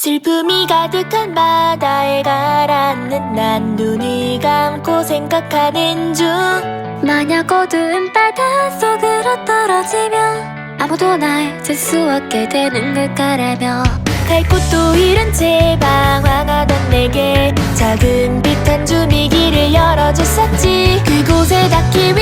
슬픔이 가득한 바다에 가라앉는 난 눈을 감고 생각하는 중. 만약 어두운 바다 속으로 떨어지면 아무도 날 질 수 없게 되는 걸까라며. 갈 곳도 잃은 채 방황하던 내게 작은 빛 한 줌이 길을 열어줬었지. 그곳에 닿기 위해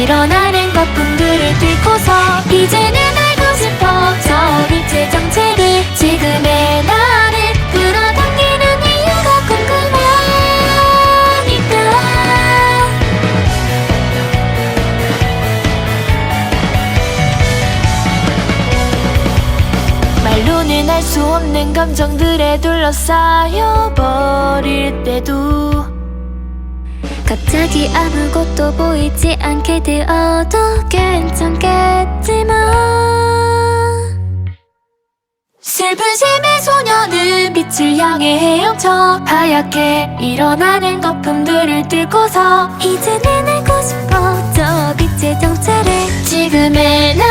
일어나는 거품들을 뚫고서 이제는 알고 싶어. 저 빛의 정체를 지금의 나를 끌어당기는 이유가 궁금하니까. 말로는 알 수 없는 감정들에 둘러싸여 버릴 때도 갑자기 아무것도 보이지 않게 되어도 괜찮겠지만 슬픈 심의 소녀는 빛을 향해 헤엄쳐 하얗게 일어나는 거품들을 뚫고서 이제는 알고 싶어 저 빛의 정체를 지금의 나